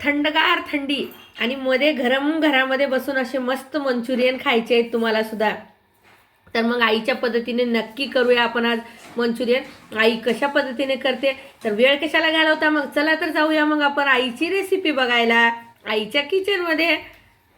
थंडगार थंडी आणि मध्ये गरम घरामध्ये बसून असे मस्त मंचुरियन खायचे आहेत तुम्हाला सुद्धा. तर मग आईच्या पद्धतीने नक्की करूया आपण आज मंचुरियन. आई कशा पद्धतीने करते? तर वेळ कशाला घालवता? मग चला तर जाऊया मग आपण आईची रेसिपी बघायला. आईच्या किचनमध्ये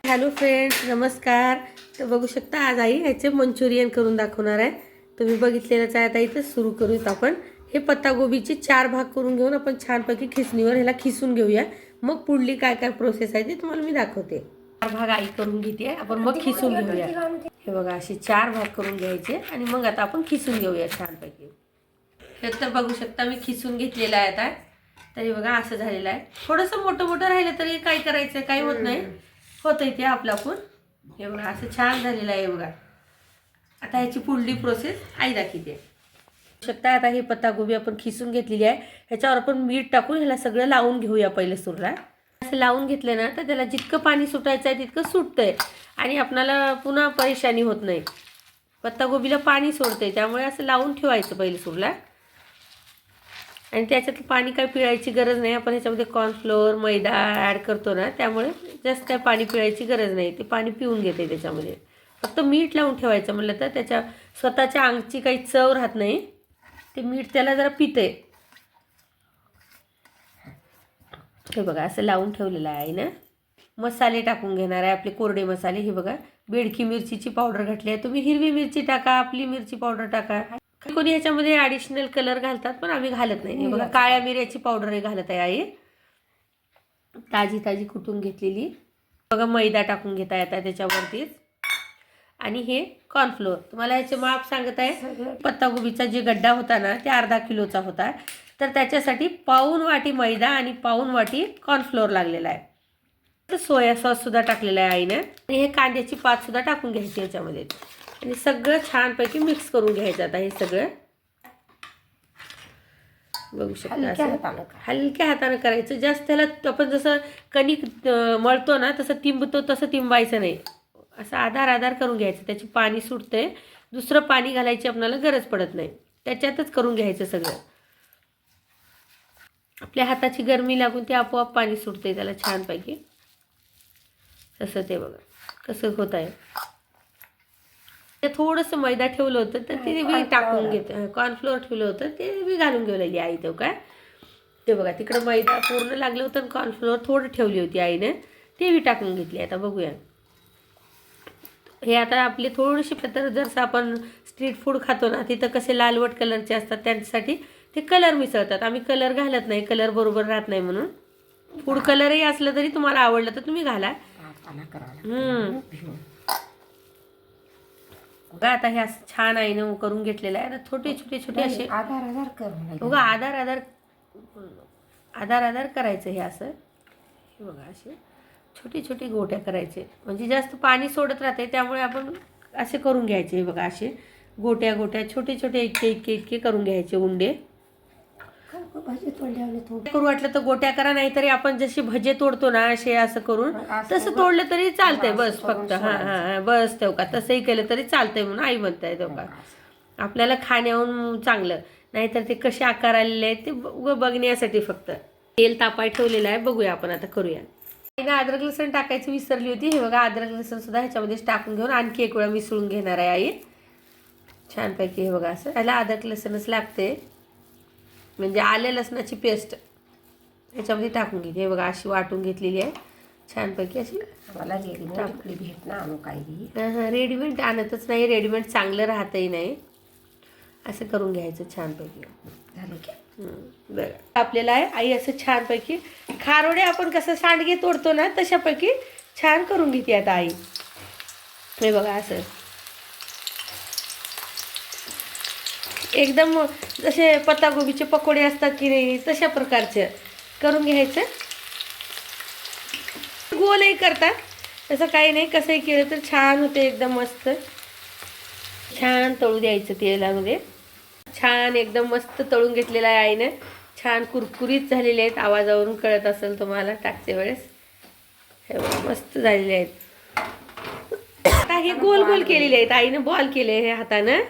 हॅलो फ्रेंड्स नमस्कार. तर बघू शकता आज आई ह्याचे मंचुरियन करून दाखवणार आहे. तुम्ही बघितलेलंच आहे आता इथं सुरू करूयात आपण. हे पत्तागोबीचे चार भाग करून घेऊन आपण छानपैकी खिसणीवर ह्याला खिसून घेऊया. मग पुढली काय काय प्रोसेस आहे ते तुम्हाला मी दाखवते. चार भाग आई करून घेते. आपण मग खिसून घेऊया. हे बघा असे चार भाग करून घ्यायचे आणि मग आता आपण खिसून घेऊया छानपैकी. हे तर बघू शकता मी खिसून घेतलेलं आहे आता. तरी बघा असं झालेलं आहे. थोडंसं मोठं मोठं राहिलं तरी काय करायचं काही होत नाही. होतं ते आपलं आपण. हे बघा असं छान झालेलं आहे बघा. आता ह्याची पुढली प्रोसेस आई दाखवते. शकता आता हे पत्तागोबी आपण खिसून घेतलेली आहे. ह्याच्यावर आपण मीठ टाकून ह्याला सगळं लावून घेऊया पहिले सुरला. असं लावून घेतलं ना तर त्याला जितकं पाणी सुटायचं आहे तितकं सुटतंय. आणि आपणाला पुन्हा परेशानी होत नाही. पत्तागोबीला पाणी सोडते त्यामुळे असं लावून ठेवायचं पहिले सुरला. आणि त्याच्यात पाणी काय पिळायची गरज नाही. आपण ह्याच्यामध्ये कॉर्नफ्लोअर मैदा ॲड करतो ना त्यामुळे जास्त काय पाणी पिळायची गरज नाही. ते पाणी पिऊन घेते त्याच्यामध्ये. फक्त मीठ लावून ठेवायचं म्हणलं तर त्याच्या स्वतःच्या अंगची काही चव राहत नाही. ते मीठ त्याला जरा पिते हे बघा असं लावून ठेवलेलं आहे ना मसाले टाकून घेणार आहे आपले कोरडे मसाले. हे बघा बेडकी मिरचीची पावडर घातली आहे. तुम्ही हिरवी मिरची टाका आपली मिरची पावडर टाका. कोणी ह्याच्यामध्ये ॲडिशनल कलर घालतात पण आम्ही घालत नाही. हे बघा काळ्या मिऱ्याची पावडर घालत आहे आई. ताजी ताजी कुटून घेतलेली? बघा मैदा टाकून घेता येतात त्याच्यावरतीच. आणि हे कॉर्नफ्लोअर तुम्हाला ह्याचे माप सांगत आहे. पत्तागोबीचा जे गड्डा होता ना ते अर्धा किलोचा होता. तर त्याच्यासाठी पाऊन वाटी मैदा आणि पाऊन वाटी कॉर्नफ्लोअर लागलेला आहे. तर सोया सॉससुद्धा टाकलेला आहे आईने. आणि हे कांद्याची पातसुद्धा टाकून घ्यायची याच्यामध्ये. आणि सगळं छानपैकी मिक्स करून घ्यायचं आता हे सगळं. बघू शकता हलक्या. हातानं करायचं. जास्त त्याला आपण जसं कणिक मळतो ना तसं तिंबतो तसं तिंबायचं नाही. असं आधार आधार करून घ्यायचं. त्याची पाणी सुटते दुसरं पाणी घालायची आपल्याला गरज पडत नाही. त्याच्यातच करून घ्यायचं सगळं. आपल्या हाताची गरमी लागून ते आपोआप पाणी सुटते त्याला छानपैकी. तसं ते बघा. कसं होत आहे ते थोडंसं मैदा ठेवलं होतं तर ते मी टाकून घेते. कॉर्नफ्लोअर ठेवलं होतं. ते मी घालून घेऊन आई तो काय. ते बघा तिकडं मैदा पूर्ण लागलं होतं कॉर्नफ्लोअर थोडं ठेवली होती आईने. ते बी टाकून घेतली. आता बघूया. हे आता आपले थोडीशी पद्धत जसं आपण स्ट्रीट फूड खातो ना तिथं कसे लालवट कलरचे असतात त्यांच्यासाठी ते कलर मिसळतात. आम्ही कलर घालत नाही कलर बरोबर राहत नाही म्हणून. फूड कलरही असलं तरी तुम्हाला आवडलं तर तुम्ही घाला. बघा आता हे असं छान आईनं करून घेतलेलं आहे. आता छोटे छोटे छोटे असे आधार आधार करून. बघा आधार आधार आधार आधार करायचं हे असं. हे बघा असे. छोटे छोटे गोट्या करायचे. म्हणजे जास्त पाणी सोडत राहते त्यामुळे आपण असे करून घ्यायचे. बघा असे गोट्या गोट्या छोटे छोटे इतके इतके इतके करून घ्यायचे उंडे. करू वाटलं तर गोट्या करा नाहीतरी आपण जशी भजे तोडतो ना असे असं करून तसं तोडलं तरी चालतंय. बस फक्त हां हां बस तेव का? तसंही केलं तरी चालतंय म्हणून आई म्हणताय तेव का? आपल्याला खाण्याहून चांगलं. नाहीतर ते कसे आकार आलेले आहेत ते बघण्यासाठी फक्त. तेल तापाय ठेवलेलं आहे बघूया आपण आता करूया. ना अद्रक लसण टाकायची विसरली होती. हे बघा अद्रक लसण सुद्धा ह्याच्यामध्येच टाकून घेऊन आणखी एक वेळा मिसळून घेणार आहे आई. छानपैकी हे बघा असं. त्याला अद्रक लसणच लागते. म्हणजे आले लसणाची पेस्ट ह्याच्यामध्ये टाकून घेते. हे बघा अशी वाटून घेतलेली आहे. छानपैकी अशी मला रेडीमेड ना आणू काही हां रेडीमेड आणतच नाही. रेडीमेड चांगलं राहतही नाही. असं करून घ्यायचं छानपैकी. झालं की? बरं. आपल्याला आहे आई असं छानपैकी खारोडे आपण कसं सांडगे तोडतो ना तशापैकी छान करून घेते आता आई. हे बघा असं. एकदम जसे पत्तागोबीचे पकोडे असतात की नाही तशा प्रकारचे करून घ्यायचं. गोलही करतात. तसं काही नाही कसंही केलं तर छान होते एकदम मस्त. छान तळू द्यायचं तेलामध्ये. छान एकदम मस्त तळून घेतलेला आहे आईने. छान कुरकुरीत झालेले आहेत. आवाजावरून कळत असेल तुम्हाला टाकते वेळेस. हे मस्त झालेले आहेत. आता हे गोल गोल केलेले आहेत. आईनं बॉल केले हे हातानं.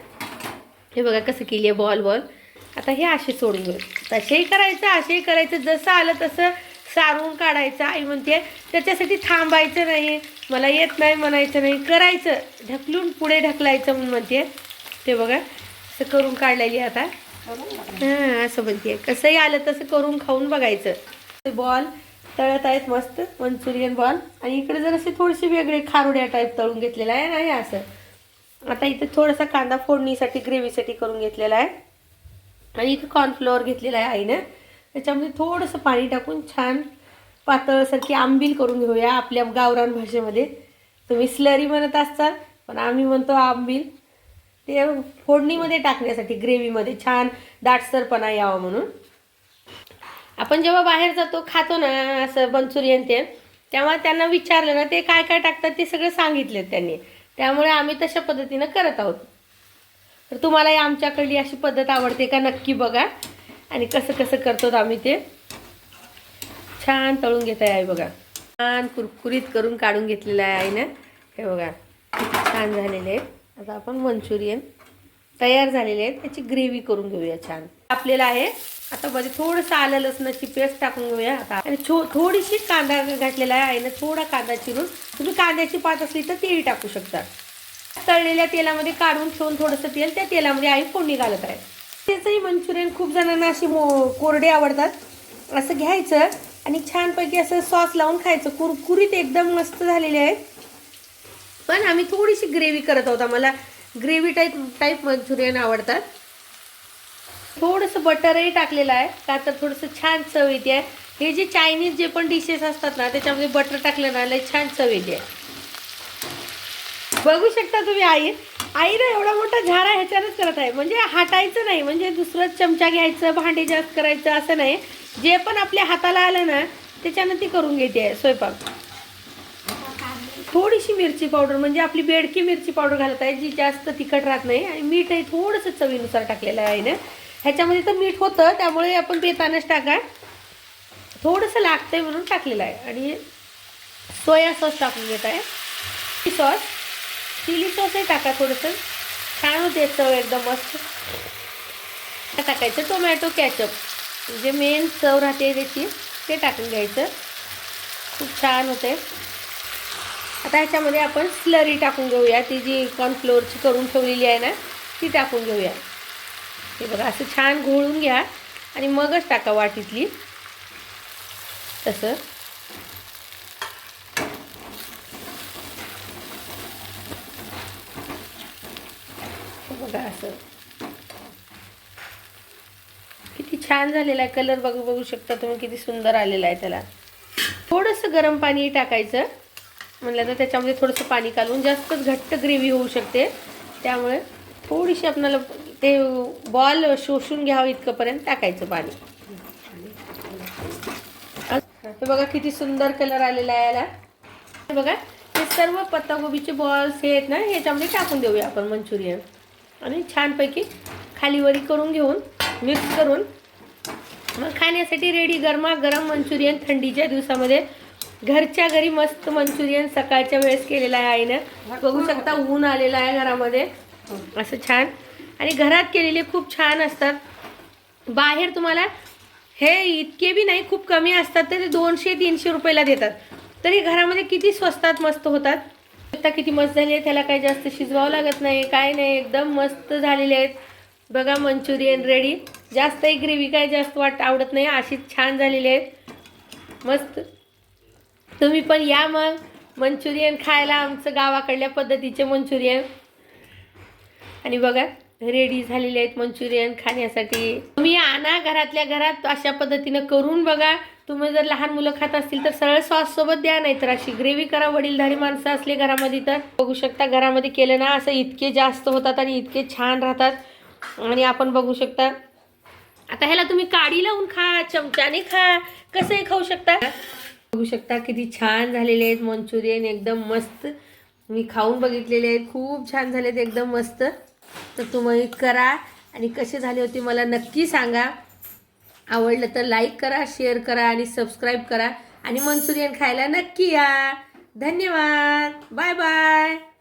हे बघा कसं केली आहे बॉल बॉल. आता हे असे सोडून घेऊ तसेही करायचं असेही करायचं. जसं आलं तसं सारून काढायचं. आई म्हणते त्याच्यासाठी थांबायचं नाही. मला येत नाही म्हणायचं नाही. करायचं. ढकलून पुढे ढकलायचं म्हणून म्हणते. ते बघा. असं करून काढलेली आता. हां असं म्हणते कसंही आलं तसं करून खाऊन बघायचं. बॉल तळत आहेत मस्त मंचुरियन बॉल. आणि इकडे जर असे थोडेसे वेगळे खारुड्या टाईप तळून घेतलेला आहे नाही असं. आता इथे थोडासा कांदा फोडणीसाठी ग्रेव्हीसाठी करून घेतलेला आहे. आणि इथे कॉर्नफ्लोअर घेतलेला आहे आईनं. त्याच्यामध्ये थोडंसं पाणी टाकून छान पातळसारखी आंबील करून घेऊया आपल्या गावरान भाषेमध्ये. तुम्ही स्लरी म्हणत असताल पण आम्ही म्हणतो आंबील. ते फोडणीमध्ये टाकण्यासाठी ग्रेव्हीमध्ये. छान दाटसरपणा यावा म्हणून. आपण जेव्हा बाहेर जातो खातो ना असं मंचुरियन ते तेव्हा त्यांना विचारलं ना ते काय काय टाकतात ते सगळं सांगितलं त्यांनी. त्यामुळे आम्ही तशा पद्धतीनं करत आहोत. तर तुम्हालाही आमच्याकडली अशी पद्धत आवडते का नक्की बघा. आणि कसं कसं करतो आम्ही ते. छान तळून घेत आहे आई बघा. छान कुरकुरीत करून काढून घेतलेलं आहे आईनं. हे बघा छान झालेले. आहे आता आपण मंचुरियन तयार झालेले आहेत. त्याची ग्रेव्ही करून घेऊया छान. आपल्याला आहे आता म्हणजे थोडंसं आलं लसणाची पेस्ट टाकून घेऊया. आता आणि छो थोडीशी कांदा घातलेला आहे आईनं थोडा कांदा चिरून तुम्ही कांद्याची पात असली तर तेही टाकू शकता. तळलेल्या तेलामध्ये काढून ठेवून थोडंसं तेल त्या तेलामध्ये आई फोडणी घालत आहे. त्याचंही मंचुरियन खूप जणांना अशी मो कोरडे आवडतात. असं घ्यायचं आणि छानपैकी असं सॉस लावून खायचं. कुरकुरीत एकदम मस्त झालेले आहेत. पण आम्ही थोडीशी ग्रेव्ही करत आहोत. आम्हाला ग्रेव्ही टाईप टाईप मंचुरियन आवडतात. थोडंसं बटरही टाकलेलं आहे. का तर थोडंसं छान चव येते. आहे हे जे चायनीज जे पण डिशेस असतात ना त्याच्यामध्ये बटर टाकलं ना लय छान चव येते. बघू शकता तुम्ही आई. आई ना एवढा मोठा झारा ह्याच्यानंच करत आहे. म्हणजे हाटायचं नाही. म्हणजे दुसरं चमचा घ्यायचं भांडे जास्त करायचं असं नाही. जे पण आपल्या हाताला आलं ना त्याच्यानं ती करून घेते. स्वयंपाक. थोडीशी मिरची पावडर म्हणजे आपली बेडकी मिरची पावडर घालत आहे जी जास्त तिखट राहत नाही आणि मीठही थोडंसं चवीनुसार टाकलेलं आहे ना. ह्याच्यामध्ये तर मीठ होतं त्यामुळे आपण बेतानच टाका. थोडंसं लागतंय म्हणून टाकलेलं आहे. आणि सोया सॉस टाकून घेत आहे. Chilli sauce. चिली सॉसही टाका थोडंसं. छान होते चव एकदम मस्त. टाकायचं टोमॅटो कॅचअप. जे मेन चव राहते त्याची ते टाकून घ्यायचं. खूप छान होते आता ह्याच्यामध्ये आपण स्लरी टाकून घेऊया. ती जी कॉर्नफ्लोअरची करून ठेवलेली आहे ना ती टाकून घेऊया. हे बघा असं छान घोळून घ्या आणि मगच टाका वाटीतली. तसं. बघा असं. किती छान झालेला आहे. कलर बघू बघू शकता तुम्ही किती सुंदर आलेला आहे त्याला. थोडंसं गरम पाणी टाकायचं. म्हणलं तर त्याच्यामध्ये थोडंसं पाणी घालून जास्तच घट्ट ग्रेव्ही होऊ शकते. त्यामुळे थोडीशी आपल्याला ते बॉल शोषून घ्यावं इतकंपर्यंत टाकायचं पाणी. हे बघा किती सुंदर कलर आलेला आहे याला. हे बघा हे सर्व पत्तागोबीचे बॉल्स हे आहेत ना ह्याच्यामध्ये टाकून देऊया आपण मंचुरियन. आणि छानपैकी खालीवरी करून घेऊन मिक्स करून. मग खाण्यासाठी रेडी गरमा गरम मंचुरियन थंडीच्या दिवसामध्ये घरच्या घरी मस्त मंचुरियन सकाळच्या वेळेस केलेला आहे आईनं. बघू शकता ऊन आलेलं आहे घरामध्ये. असं छान. आणि घरात केलेले खूप छान असतात. बाहेर तुम्हाला हे इतके बी नाही खूप कमी असतात तर ते दोनशे तीनशे रुपयाला देतात. तरी घरामध्ये किती स्वस्तात मस्त होतात. आता किती मस्त झाली आहे त्याला काही जास्त शिजवावं लागत नाही काय नाही एकदम मस्त झालेले आहेत. बघा मंचुरियन रेडी जास्तही ग्रेव्ही काय जास्त वाट आवडत नाही अशीच छान झालेली आहेत. मस्त. तुम्ही पण या मग. मंचुरियन खायला आमचं गावाकडल्या पद्धतीचे मंचुरियन. आणि बघा रेडी झालेले आहेत मंचुरियन खाण्यासाठी. तुम्ही आणा घरातल्या घरात अशा पद्धतीनं करून बघा. तुम्ही जर लहान मुलं खात असतील तर सरळ सॉस सोबत द्या नाही तर अशी ग्रेव्ही करा वडीलधारी माणसं असले घरामध्ये तर. बघू शकता घरामध्ये केलं ना असं इतके जास्त होतात आणि इतके छान राहतात. आणि आपण बघू शकता. आता ह्याला तुम्ही काडी लावून खा चमच्याने खा. कसंही खाऊ शकता. बघू शकता किती छान झालेले आहेत मंचुरियन एकदम मस्त. मी खाऊन बघितलेले आहेत. खूप छान झालेत एकदम मस्त. तर तुम्ही करा. आणि कसे झाले होते मला नक्की सांगा. आवडलं तर लाईक करा शेअर करा आणि सबस्क्राईब करा. आणि मंचुरियन खायला नक्की या. धन्यवाद. Bye bye